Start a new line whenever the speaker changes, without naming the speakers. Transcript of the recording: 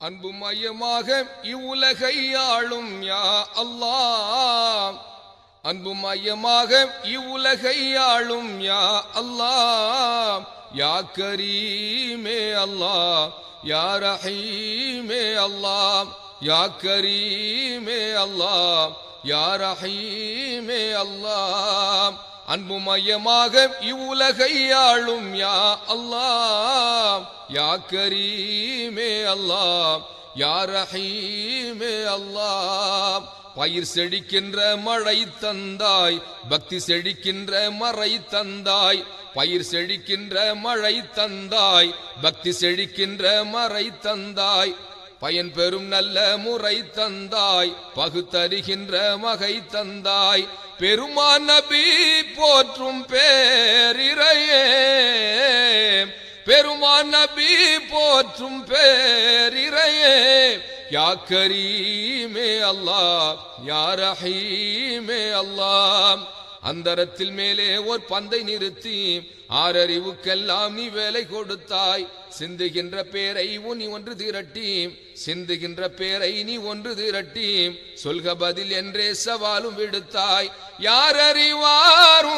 அன்பு மையமாக இவ்வுலகை ஆளும் யா அல்லா அன்பு மையமாக இவ்வுலகை ஆளும் யா அல்லா யா கரீமே அல்லா யா ரஹீமே அல்லா யா கரீமே அல்லா யா ரஹீமே அல்லா அன்புமயமாக இவ்வுலகையாளும் இவ்வுலகை ஆளும் யா அல்லா யா கரீமே அல்லா யா ரஹீமே அல்லா பயிர் செழிக்கின்ற மழை தந்தாய் பக்தி செழிக்கின்ற மறை தந்தாய் பயிர் செழிக்கின்ற மழை தந்தாய் பக்தி செழிக்கின்ற மறை தந்தாய் பயன் பெறும் நல்ல முறை தந்தாய் பகுத்தறிகின்ற மகை தந்தாய் பெருமான் நபி போற்றும் பேரிரையே பெருமான் நபி போற்றும் பேரிரையே யா கரீமே அல்லாஹ் யா ரஹீமே அல்லாஹ் அந்தரத்தில் மேலே ஓர் பந்தை நிறுத்தி ஆறறிவுக்கெல்லாம் நீ வேலை கொடுத்தாய். சிந்துகின்ற பேரை நீ ஒன்று திரட்டி சிந்துகின்ற பேரை நீ ஒன்று திரட்டி சொல்க பதில் என்றே சவாலும் விடுத்தாய். யார் அறிவார்